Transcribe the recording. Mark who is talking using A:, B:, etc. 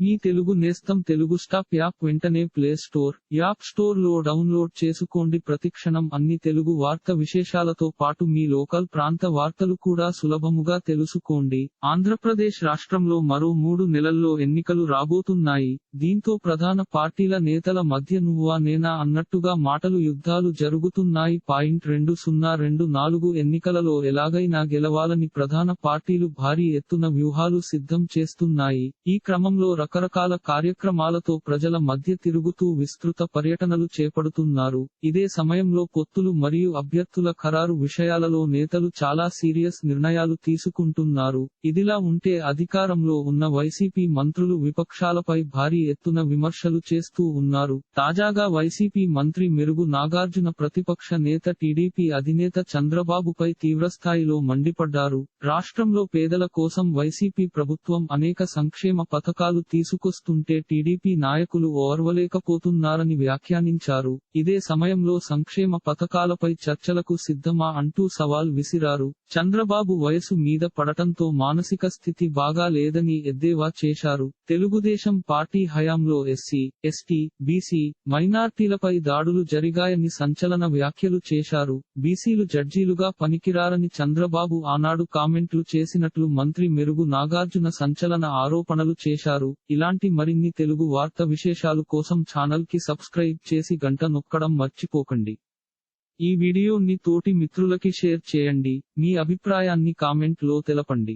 A: మీ తెలుగు నేస్తం Telugu stop app వెంటనే play store app స్టోర్లో డౌన్లోడ్ చేసుకోండి. ప్రతిక్షణం అన్ని తెలుగు వార్త విశేషాలతో పాటు మీ లోకల్ ప్రాంత వార్తలు కూడా సులభముగా తెలుసుకోండి. ఆంధ్రప్రదేశ్ రాష్ట్రంలో మరో మూడు నెలల్లో ఎన్నికలు రాబోతున్నాయి. దీంతో ప్రధాన పార్టీల నేతల మధ్య నువ్వా నేనా అన్నట్టుగా మాటలు యుద్ధాలు జరుగుతున్నాయి. పాయింట్ రెండు సున్నా రెండు నాలుగు ఎన్నికలలో ఎలాగైనా గెలవాలని ప్రధాన పార్టీలు భారీ ఎత్తున వ్యూహాలు సిద్ధం చేస్తున్నాయి. ఈ క్రమంలో రకరకాల కార్యక్రమాలతో ప్రజల మధ్య తిరుగుతూ విస్తృత పర్యటనలు చేపడుతున్నారు. ఇదే సమయంలో పొత్తులు మరియు అభ్యర్థుల ఖరారు విషయాలలో నేతలు చాలా సీరియస్ నిర్ణయాలు తీసుకుంటున్నారు. ఇదిలా ఉంటే అధికారంలో ఉన్న వైసీపీ మంత్రులు విపక్షాలపై భారీ ఎత్తున విమర్శలు చేస్తూ ఉన్నారు. తాజాగా వైసీపీ మంత్రి మెరుగు నాగార్జున ప్రతిపక్ష నేత టీడీపీ అధినేత చంద్రబాబుపై తీవ్రస్థాయిలో మండిపడ్డారు. రాష్ట్రంలో పేదల కోసం వైసీపీ ప్రభుత్వం అనేక సంక్షేమ పథకాలు తీసుకొస్తుంటే టీడీపీ నాయకులు ఓర్వలేకపోతున్నారని వ్యాఖ్యానించారు. ఇదే సమయంలో సంక్షేమ పథకాలపై చర్చలకు సిద్ధమా అంటూ సవాల్ విసిరారు. చంద్రబాబు వయసు మీద పడటంతో మానసిక స్థితి బాగా లేదని ఎద్దేవా చేశారు. తెలుగుదేశం పార్టీ హయాంలో ఎస్సీ ఎస్టీ బీసీ మైనార్టీలపై దాడులు జరిగాయని సంచలన వ్యాఖ్యలు చేశారు. బీసీలు జడ్జీలుగా పనికిరారని చంద్రబాబు ఆనాడు కామెంట్లు చేసినట్లు మంత్రి మెరుగు నాగార్జున సంచలన ఆరోపణలు చేశారు. ఇలాంటి మరిన్ని తెలుగు వార్త విశేషాలు కోసం ఛానల్కి సబ్స్క్రైబ్ చేసి గంట నొక్కడం మర్చిపోకండి. ఈ వీడియోని తోటి మిత్రులకి షేర్ చేయండి. మీ అభిప్రాయాన్ని కామెంట్లో తెలపండి.